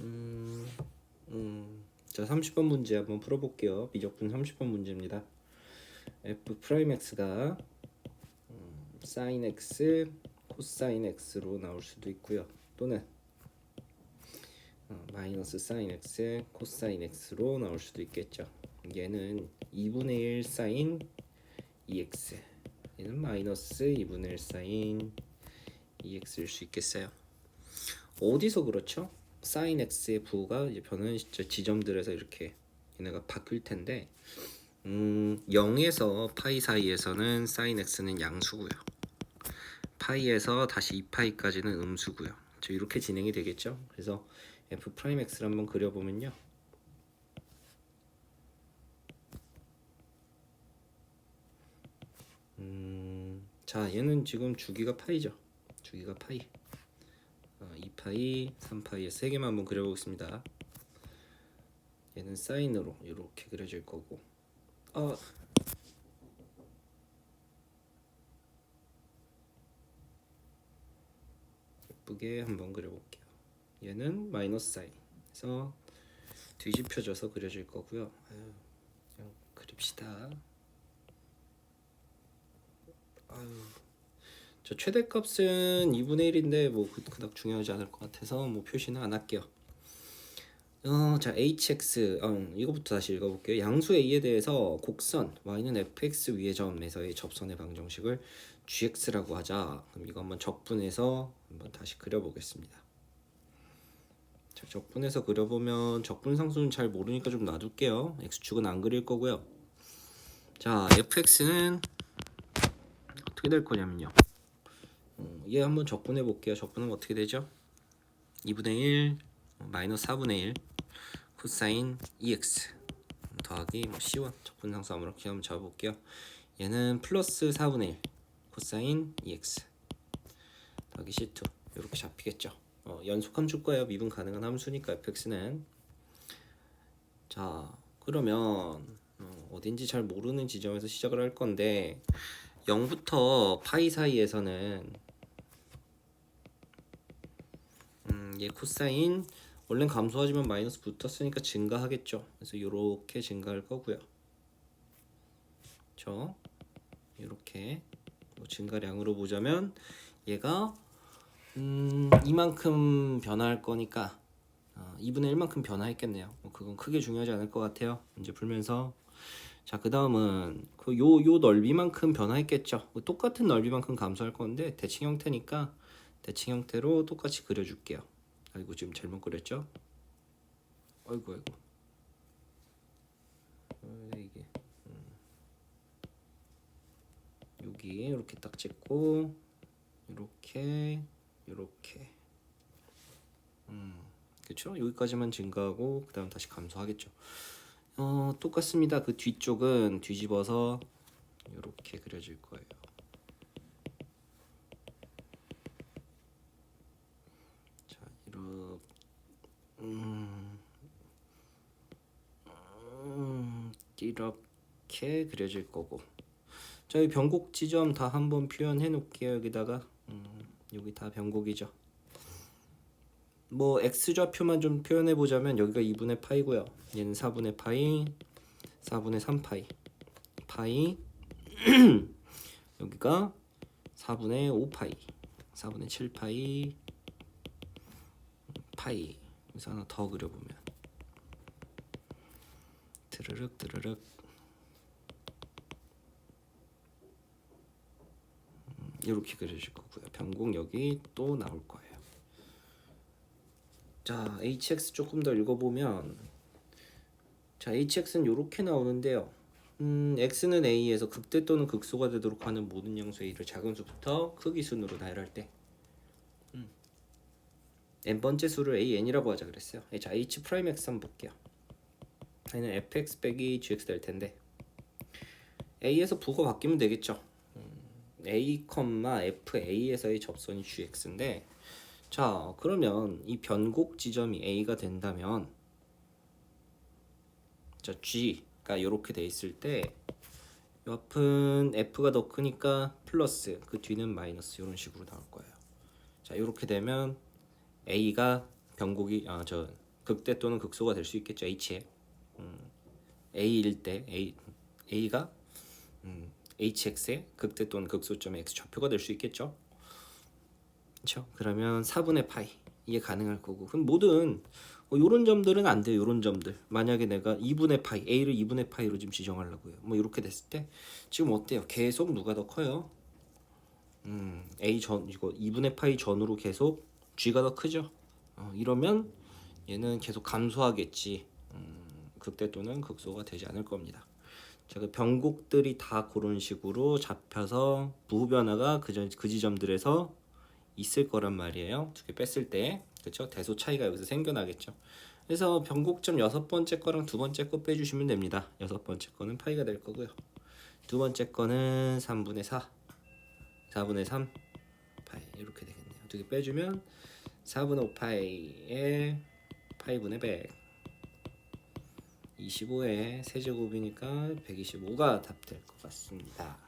음, 음, 자 30번 문제 한번 풀어볼게요. 미적분 30번 문제입니다. f 프라임 x가 음, sin x, 코사인 x로 나올 수도 있고요. 또는 어, 마이너스 sin x, 코사인 x로 나올 수도 있겠죠. 얘는 2분의 1 sin 2x, 얘는 마이너스 2분의 1 sin 2x일 수 있겠어요. 어디서 그렇죠? Sin x의 부가 이제 변하는 시점 지점들에서 이렇게 얘네가 바뀔 텐데 음, 0에서 파이 사이에서는 sin x는 양수고요. 파이에서 다시 2파이까지는 음수고요. 저 이렇게 진행이 되겠죠? 그래서 f 프라임 x를 한번 그려보면요. 음, 자 얘는 지금 주기가 파이죠. 주기가 파이. 어, 2파이, 3파이의 세 개만 한번 그려보겠습니다. 얘는 사인으로 이렇게 그려질 거고. 아 예쁘게 한번 그려볼게요. 얘는 마이너스 사인. 그래서 뒤집혀져서 그려질 거고요. 아유, 그냥 그립시다. 아유. 저 최대값은 2분의 1인데 뭐 그- 그닥 중요하지 않을 것 같아서 뭐 표시는 안 할게요. 어, 자 hx 어, 이거부터 다시 읽어볼게요. 양수 a에 대해서 곡선 y는 fx 위의 점에서의 접선의 방정식을 gx라고 하자. 그럼 이거 한번 적분해서 한번 다시 그려보겠습니다. 자, 적분해서 그려보면 적분 상수는 잘 모르니까 좀 놔둘게요. x축은 안 그릴 거고요. 자 fx는 어떻게 될 거냐면요. 어, 얘 한번 적분해 볼게요. 적분은 어떻게 되죠? 2분의 1 어, 마이너스 4분의 1 코사인 EX 더하기 뭐 C1 적분상수 아무렇게 한번 잡아볼게요. 얘는 플러스 4분의 1 코사인 EX 더하기 C2 이렇게 잡히겠죠. 어, 연속 함수일 거예요. 미분 가능한 함수니까 fx는 자 그러면 어, 어딘지 잘 모르는 지점에서 시작을 할 건데 0부터 파이 사이에서는 음, 얘 코사인 원래는 감소하지만 마이너스 붙었으니까 증가하겠죠. 그래서 이렇게 증가할 거고요. 저 이렇게 뭐 증가량으로 보자면 얘가 음, 이만큼 변화할 거니까 어, 2분의 1만큼 변화했겠네요. 뭐 그건 크게 중요하지 않을 것 같아요. 문제 풀면서 자, 그 다음은 그 요 요 넓이만큼 변화했겠죠. 그 똑같은 넓이만큼 감소할 건데 대칭 형태니까 대칭 형태로 똑같이 그려줄게요. 아이고 지금 잘못 그렸죠? 아이고 아이고. 어, 이게 음. 여기 이렇게 딱 찍고 이렇게 이렇게 음 그렇죠? 여기까지만 증가하고 그 다음 다시 감소하겠죠. 어, 똑같습니다. 그 뒤쪽은 뒤집어서 이렇게 그려질 거예요. 자, 이렇게 음, 음, 이렇게 그려질 거고. 자, 이 변곡 지점 다 한번 표현해 놓을게요. 여기다가 음, 여기 다 변곡이죠. 뭐 x좌표만 좀 표현해 보자면 여기가 2분의 파이고요. 얘는 4분의 파이, 4분의 3파이, 파이 여기가 4분의 5파이, 4분의 7파이, 파이 여기서 하나 더 그려보면 드르륵 드르륵 음, 이렇게 그려질 거고요. 변곡 여기 또 나올 거예요. 자, hx 조금 더 읽어보면 자, hx는 이렇게 나오는데요. 음, x는 a에서 극대 또는 극소가 되도록 하는 모든 양수 a를 작은 수부터 크기 순으로 나열할 때 음, n 번째 수를 an이라고 하자 그랬어요. 자, h 프라임 x 한번 볼게요. 얘는 fx 빼기 gx 될 텐데 a에서 부가 바뀌면 되겠죠. 음, a, fa에서의 접선이 gx인데 자, 그러면 이 변곡 지점이 A가 된다면 자, G가 이렇게 돼 있을 때 옆은 F가 더 크니까 플러스 그 뒤는 마이너스 이런 식으로 나올 거예요. 자, 이렇게 되면 A가 변곡이 아 저 극대 또는 극소가 될 수 있겠죠 h에 음, a일 때 a a가 음, hx의 극대 또는 극소점의 x 좌표가 될 수 있겠죠. 그렇죠? 그러면 4분의 파이 이게 가능할 거고 그럼 모든 뭐 요런 점들은 안 돼요. 요런 점들. 만약에 내가 2분의 파이 a를 2분의 파이로 지금 지정하려고요. 뭐 이렇게 됐을 때 지금 어때요? 계속 누가 더 커요? 음, a 전 이거 2분의 파이 전으로 계속 g가 더 크죠. 어, 이러면 얘는 계속 감소하겠지. 음, 극대 또는 극소가 되지 않을 겁니다. 자, 그 변곡들이 다 그런 식으로 잡혀서 부호 변화가 그, 전, 그 지점들에서 있을 거란 말이에요. 두 개 뺐을 때. 그렇죠? 대소 차이가 여기서 생겨나겠죠. 그래서 변곡점 여섯 번째 거랑 두 번째 거 빼주시면 됩니다. 여섯 번째 거는 파이가 될 거고요. 두 번째 거는 3분의 4, 4분의 3 파이 이렇게 되겠네요. 두 개 빼주면 4분의 5파이에 파이분의 100 25에 세제곱이니까 125가 답 될 것 같습니다.